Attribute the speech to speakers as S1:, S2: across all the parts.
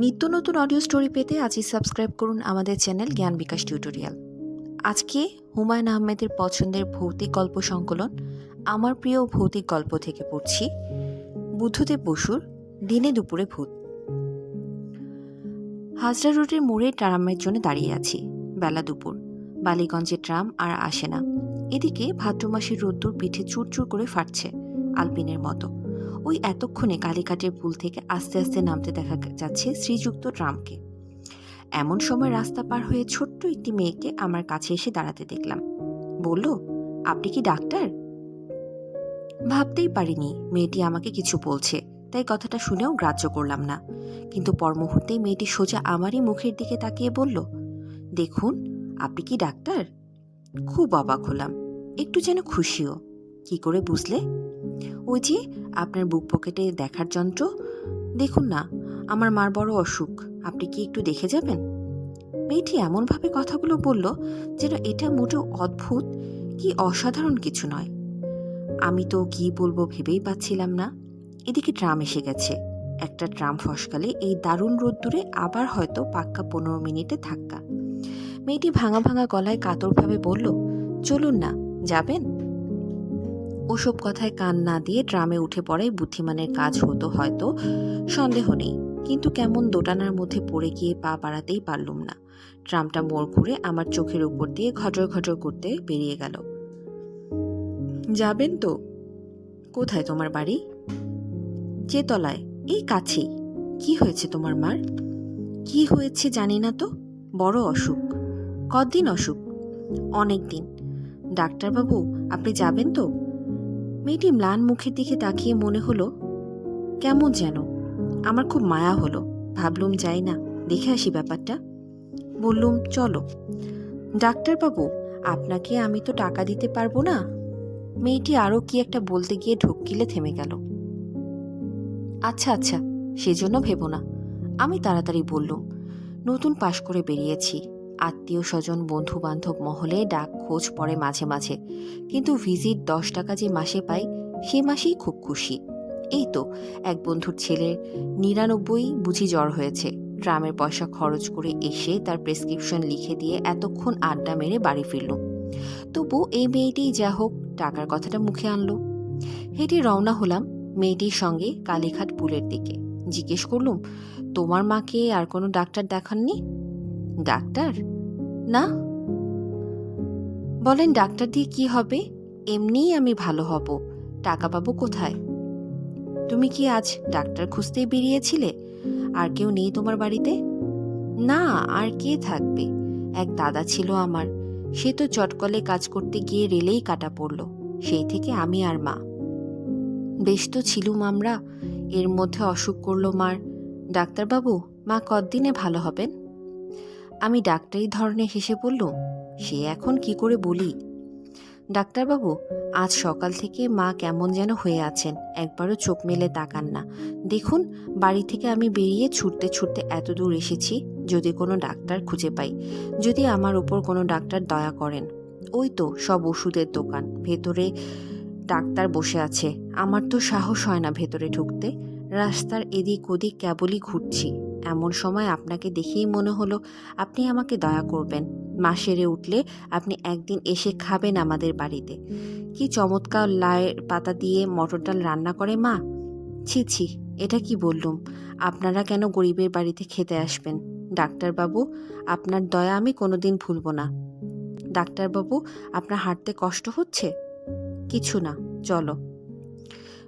S1: নিত্য নতুন audio story পেতে আজই সাবস্ক্রাইব করুন আমাদের চ্যানেল জ্ঞান বিকাশ টিউটোরিয়াল আজকে হুমায়ুন আহমেদের পছন্দের ভৌতিক গল্প সংকলন, আমার প্রিয় ভৌতিক গল্প থেকে পড়ছি, বুদ্ধদেব বসুর দিনে দুপুরে ভূত। হাজরা রোডের মোড়ে ট্রামের জন্য দাঁড়িয়ে আছি, বেলা দুপুর। বালিগঞ্জে ট্রাম আর আসে না। এদিকে ভাদ্র মাসের রোদ্দুর পিঠে চুরচুর করে ফাটছে, আলপিনের মতো। ওই এতক্ষণে কালীঘাটের পুল থেকে আস্তে আস্তে নামতে দেখা যাচ্ছে শ্রীযুক্ত ট্রামকে এমন সময় রাস্তা পার হয়ে ছোট্ট একটি মেয়েকে আমার কাছে এসে দাঁড়াতে দেখলাম। বলল, আপনি কি ডাক্তার? ভাবতেই পারিনি, মেয়েটি আমাকে কিছু বলছে, তাই কথাটা শুনেও গ্রাহ্য করলাম না। কিন্তু পর মুহূর্তেই মেয়েটি সোজা আমারই মুখের দিকে তাকিয়ে বলল, দেখুন, আপনি কি ডাক্তার? খুব অবাক হলাম, একটু যেন খুশিও। কি করে বুঝলে? ওই যে আপনার বুক পকেটে দেখার যন্ত্র? দেখুন না, আমার মার বড় অসুখ। আপনি কি একটু দেখে যাবেন? মেয়েটি এমনভাবে কথাগুলো বলল যেন এটা মোটেও অদ্ভুত কি অসাধারণ কিছু নয়। আমি তো কি বলব ভেবেই পাচ্ছিলাম না। এদিকে ট্রাম এসে গেছে। একটা ট্রাম ফসকালে এই দারুণ রোদ্দুরে আবার হয়তো পাক্কা পনেরো মিনিটে ধাক্কা। মেয়েটি ভাঙা ভাঙা গলায় কাতরভাবে বলল, চলুন না, যাবেন? ওসব কথায় কান না দিয়ে ট্রামে উঠে পড়াই বুদ্ধিমানের কাজ হতো হয়তো, সন্দেহ নেই। কিন্তু কেমন দোটানার মধ্যে পড়ে গিয়ে পা বাড়াতেই পারলুম না। ট্রামটা মোড় ঘুরে আমার চোখের উপর দিয়ে ঘটর ঘটর করতে বেরিয়ে গেল। যাবেন তো? কোথায় তোমার বাড়ি? চেতলায়। এই কাছেই। কি হয়েছে তোমার মার? কি হয়েছে জানি না তো। বড় অসুখ। কদিন অসুখ? অনেক দিন ডাক্তারবাবু, আপনি যাবেন তো? মেয়েটি ম্লান মুখের দিকে তাকিয়ে মনে হলো, কেমন যেন? আমার খুব মায়া হলো। ভাবলুম যাই না, দেখে আসি ব্যাপারটা। বললুম, চলো। ডাক্তারবাবু, আপনাকে আমি তো টাকা দিতে পারব না? মেয়েটি আরও কি একটা বলতে গিয়ে ঢুকিলে থেমে গেল। আচ্ছা আচ্ছা সেজন্য ভেবো না। আমি তাড়াতাড়ি বললুম, নতুন পাশ করে বেরিয়েছি। আত্মীয় স্বজন বন্ধু বান্ধব মহলে ডাক খোঁজ পড়ে মাঝে মাঝে। কিন্তু ভিজিট দশ টাকা যে মাসে পাই, সে মাসেই খুব খুশি। এই তো, এক বন্ধুর ছেলের নিরানব্বই বুঝি জ্বর হয়েছে। ট্রামের পয়সা খরচ করে এসে তার প্রেসক্রিপশন লিখে দিয়ে এতক্ষণ আড্ডা মেরে বাড়ি ফিরল। তবু এই মেয়েটিই যা হোক, টাকার কথাটা মুখে আনলো। হেঁটে রওনা হলাম মেয়েটির সঙ্গে কালীঘাট পুলের দিকে। জিজ্ঞেস করলুম, তোমার মাকে আর কোনো ডাক্তার দেখাননি? ডাক্তার? না। বলেন ডাক্তার দিয়ে কি হবে? এমনিই আমি ভালো হব। টাকা পাবো কোথায়? তুমি কি আজ ডাক্তার খুঁজতেই বেরিয়েছিলে? আর কেউ নেই তোমার বাড়িতে? না, আর কে থাকবে? এক দাদা ছিল আমার। সে তো চটকলে কাজ করতে গিয়ে রেলেই কাটা পড়ল। সেই থেকে আমি আর মা। বেশ তো ছিলুম আমরা। এর মধ্যে অসুখ করল মার। ডাক্তারবাবু, মা কতদিনে ভালো হবেন? আমি ডাক্তারি ধরনে হেসে বললুম সে এখন কি করে বলি? ডাক্তারবাবু, আজ সকাল থেকে মা কেমন যেন হয়ে আছেন। একবারও চোখ মেলে তাকান না। দেখুন, বাড়ি থেকে আমি বেরিয়ে ছুটতে ছুটতে এত দূর এসেছি, যদি কোনো ডাক্তার খুঁজে পাই। যদি আমার ওপর কোনো ডাক্তার দয়া করেন। ওই তো, সব ওষুধের দোকান। ভেতরে ডাক্তার বসে আছে। আমার তো সাহস হয় না ভেতরে ঢুকতে। রাস্তার এদিক ওদিক কেবলই ঘুরছি। এমন সময় আপনাকে দেখেই মনে হলো আপনি আমাকে দয়া করবেন। মা সেরে উঠলে আপনি একদিন এসে খাবেন আমাদের বাড়িতে। কি চমৎকার লায়ের পাতা দিয়ে মটর ডাল রান্না করে মা? ছি ছি, এটা কি বললুম? আপনারা কেন গরিবের বাড়িতে খেতে আসবেন? ডাক্তারবাবু, আপনার দয়া আমি কোনোদিন ভুলব না। ডাক্তারবাবু, আপনার হাঁটতে কষ্ট হচ্ছে? কিছু না, চলো।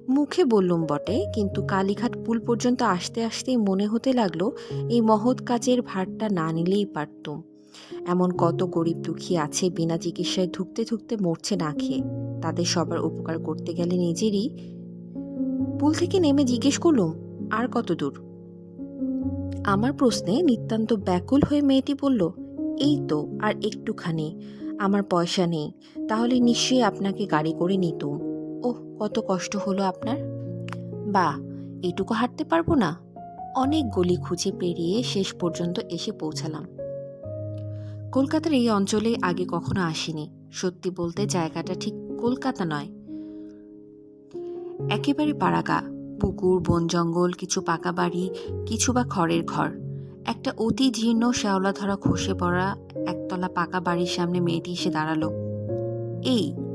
S1: মুখে বললুম বটে, কিন্তু কালীঘাট পুল পর্যন্ত আসতে আসতেই মনে হতে লাগল এই মহৎ কাজের ভারটা না নিলেই পারতুম। এমন কত গরিব দুঃখী আছে বিনা চিকিৎসায় ধুকতে ধুকতে মরছে না খেয়ে। তাদের সবার উপকার করতে গেলে নিজেরই পুল থেকে নেমে জিজ্ঞেস করলুম, আর কত দূর? আমার প্রশ্নে নিতান্ত ব্যাকুল হয়ে মেয়েটি বলল, এই তো, আর একটুখানি। আমার পয়সা নেই, তাহলে নিশ্চয়ই আপনাকে গাড়ি করে নিতুম। কত কষ্ট হলো আপনার? বা, এটুকু হাঁটতে পারব না? অনেক গলি খুঁজে পেরিয়ে শেষ পর্যন্ত এসে পৌঁছালাম। কলকাতার এই অঞ্চলে আগে কখনো আসিনি। সত্যি বলতে জায়গাটা ঠিক কলকাতা নয়। একেবারে পাড়াগা পুকুর, বন জঙ্গল, কিছু পাকা বাড়ি, কিছু বা খড়ের ঘর। একটা অতি জীর্ণ শ্যাওলা ধরা খসে পড়া একতলা পাকা বাড়ির সামনে মেয়েটি এসে দাঁড়াল। এই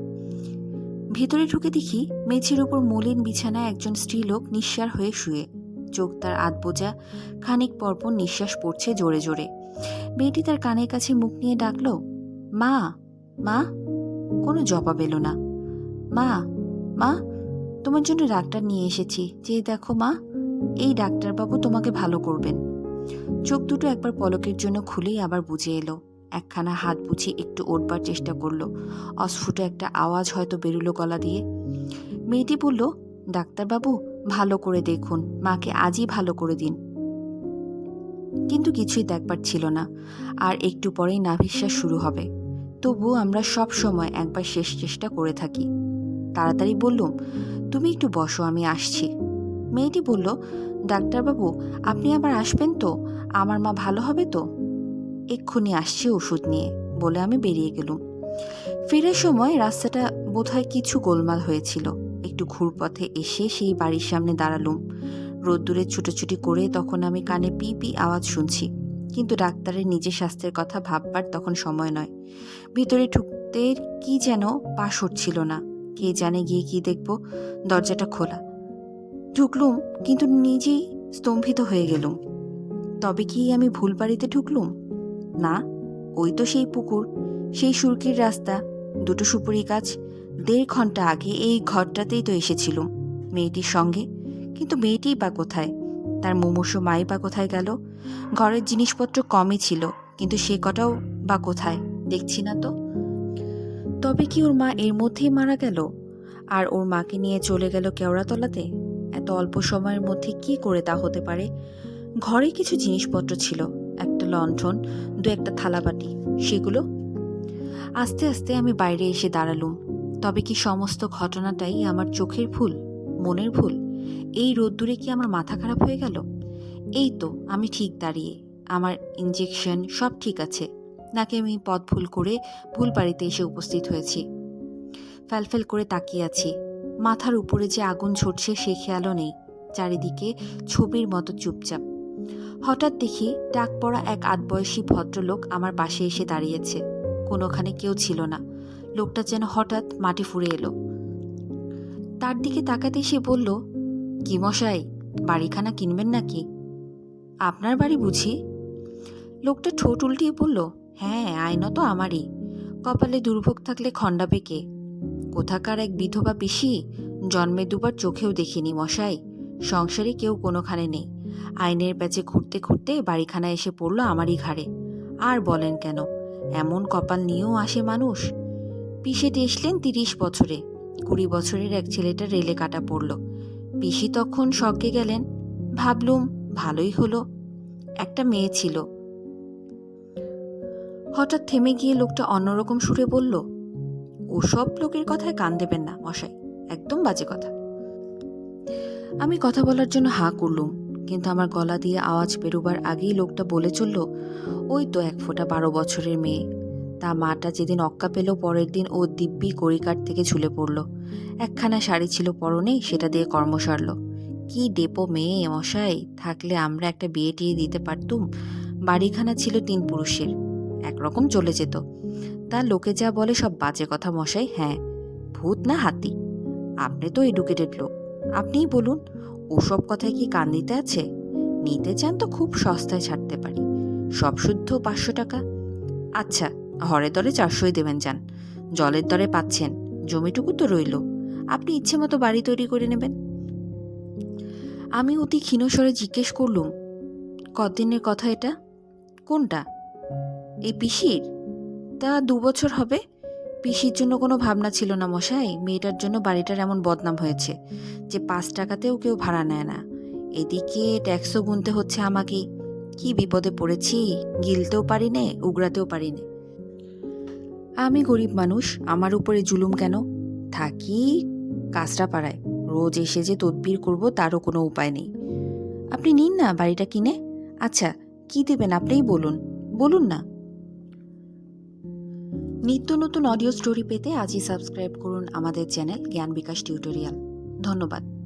S1: ভিতরে ঢুকে দেখি মেঝের উপর মলিন বিছানায় একজন স্ত্রীলোক নিঃসার হয়ে শুয়ে। চোখ তার আধ বোঝা, খানিক পরপর নিঃশ্বাস পড়ছে জোরে জোরে। মেয়েটি তার কানের কাছে মুখ নিয়ে ডাকল, মা মা? কোনো জবাব এলো না। মা মা, তোমার জন্য ডাক্তার নিয়ে এসেছি। যে দেখো মা, এই ডাক্তারবাবু তোমাকে ভালো করবেন। চোখ দুটো একবার পলকের জন্য খুলেই আবার বুঝে এলো। একখানা হাত বুঝে একটু ওঠবার চেষ্টা করল। অস্ফুট একটা আওয়াজ হয়তো বেরুলো গলা দিয়ে। মেয়েটি বলল, ডাক্তারবাবু, ভালো করে দেখুন। মাকে আজই ভালো করে দিন। কিন্তু কিছুই দেখবার ছিল না। আর একটু পরেই নাভিশ্বাস শুরু হবে। তবু আমরা সব সময় একবার শেষ চেষ্টা করে থাকি। তাড়াতাড়ি বললুম, তুমি একটু বসো, আমি আসছি। মেয়েটি বলল, ডাক্তারবাবু, আপনি আবার আসবেন তো? আমার মা ভালো হবে তো? এক্ষুনি আসছি ওষুধ নিয়ে বলে আমি বেরিয়ে গেলুম। ফেরার সময় রাস্তাটা বোধহয় কিছু গোলমাল হয়েছিল। একটু ঘুরপথে এসে সেই বাড়ির সামনে দাঁড়ালুম। রোদ্দুরে ছুটোছুটি করে তখন আমি কানে পি পি আওয়াজ শুনছি। কিন্তু ডাক্তারের নিজের স্বাস্থ্যের কথা ভাববার তখন সময় নয়। ভিতরে ঢুকতে কি যেন পাশ হচ্ছিল না। কে জানে গিয়ে কি দেখব। দরজাটা খোলা। ঢুকলুম, কিন্তু নিজেই স্তম্ভিত হয়ে গেলুম। তবে কি আমি ভুল বাড়িতে ঢুকলুম? না, ওই তো সেই পুকুর, সেই সুরকির রাস্তা, দুটো সুপুরি গাছ, দেড় ঘণ্টা আগে এই ঘরটাতেই তো এসেছিলুম, মেয়েটির সঙ্গে। কিন্তু মেয়েটিই বা কোথায়? তার মুমূর্ষ মাই বা কোথায় গেল? ঘরের জিনিসপত্র কমই ছিল, কিন্তু সে কটাও বা কোথায়? দেখছি না তো। তবে কি ওর মা এর মধ্যেই মারা গেল? আর ওর মাকে নিয়ে চলে গেল কেওড়াতলাতে? এত অল্প সময়ের মধ্যে কি করে তা হতে পারে? ঘরে কিছু জিনিসপত্র ছিল লণ্ঠন, দু একটা থালাবাটি, সেগুলো। আস্তে আস্তে আমি বাইরে এসে দাঁড়ালুম। তবে কি সমস্ত ঘটনাটাই আমার চোখের ভুল, মনের ভুল? এই রোদ্দুরে কি আমার মাথা খারাপ হয়ে গেল? এই তো, আমি ঠিক দাঁড়িয়ে। আমার ইঞ্জেকশন সব ঠিক আছে। নাকি আমি পথ ভুল করে ভুল বাড়িতে এসে উপস্থিত হয়েছি? ফ্যালফেল করে তাকিয়ে আছি। মাথার উপরে যে আগুন ঝরছে সে খেয়ালও নেই। চারিদিকে ছবির মতো চুপচাপ। হঠাৎ দেখি ডাক পড়া এক আধবয়সী ভদ্রলোক আমার পাশে এসে দাঁড়িয়েছে। কোনোখানে কেউ ছিল না। লোকটা যেন হঠাৎ মাটি ফুঁড়ে এলো। তার দিকে তাকাতে সে বলল, কি মশাই, বাড়িখানা কিনবেন নাকি? আপনার বাড়ি বুঝি? লোকটা ঠোঁট উল্টিয়ে বলল হ্যাঁ আইনত তো আমারই। কপালে দুর্ভোগ থাকলে খণ্ডাবে কে? কোথাকার এক বিধবা পিসি? জন্মে দুবার চোখেও দেখিনি মশাই। সংসারে কেউ কোনোখানে নেই। আইনের প্যাচে ঘুরতে ঘুরতে বাড়িখানা এসে পড়ল আমারই ঘাড়ে। আর বলেন কেন? এমন কপাল নিয়েও আসে মানুষ। পিসেটি এসলেন তিরিশ বছরে। কুড়ি বছরের এক ছেলেটা রেলে কাটা পড়ল। পিসি তখন স্বর্গে গেলেন। ভাবলুম ভালোই হলো। একটা মেয়ে ছিল। হঠাৎ থেমে গিয়ে লোকটা অন্যরকম সুরে বলল, ওসব লোকের কথায় কান দেবেন না মশাই। একদম বাজে কথা। আমি কথা বলার জন্য হাঁ করলুম। কিন্তু আমার গলা দিয়ে আওয়াজ বেরোবার আগেই লোকটা বলে চলল, ওই তো এক ফোঁটা বারো বছরের মেয়ে। তা মাটা যেদিন অক্কা পেল, পরের দিন ও দিব্যি কড়িকাঠ থেকে ঝুলে পড়ল। একখানা শাড়ি ছিল পরনে, সেটা দিয়ে কর্ম সারল। কি ডেপো মেয়ে মশাই, থাকলে আমরা একটা বিয়ে টিয়ে দিতে পারতুম? বাড়িখানা ছিল তিন পুরুষের, একরকম চলে যেত। তা লোকে যা বলে সব বাজে কথা মশাই হ্যাঁ। ভূত না হাতি? আপনি তো এডুকেটেড লোক। আপনিই বলুন ওসব কথায় কি কান দিতে আছে? নিতে চান তো খুব সস্তায় ছাড়তে পারি। সব শুদ্ধ পাঁচশো টাকা। আচ্ছা হরে দরে চারশোই দেবেন, যান। জলের দরে পাচ্ছেন, জমিটুকু তো রইল। আপনি ইচ্ছে মতো বাড়ি তৈরি করে নেবেন। আমি অতি ক্ষীণস্বরে জিজ্ঞেস করলুম কদিনের কথা এটা? কোনটা? এই পিসির? তা দু বছর হবে। পিসির জন্য কোনো ভাবনা ছিল না মশাই। মেয়েটার জন্য বাড়িটার এমন বদনাম হয়েছে যে পাঁচ টাকাতেও কেউ ভাড়া নেয় না। এদিকে ট্যাক্সও গুনতে হচ্ছে আমাকে। কি বিপদে পড়েছি? গিলতেও পারি নে উগরাতেও পারি নে আমি গরিব মানুষ, আমার উপরে জুলুম কেন? থাকি কাজটা পাড়ায় রোজ এসে যে তদবির করব তারও কোনো উপায় নেই। আপনি নিন না বাড়িটা কিনে। আচ্ছা কি দেবেন আপনিই বলুন। বলুন না। নিত্য নতুন অডিও স্টোরি পেতে আজই সাবস্ক্রাইব করুন আমাদের চ্যানেল জ্ঞান বিকাশ টিউটোরিয়াল ধন্যবাদ।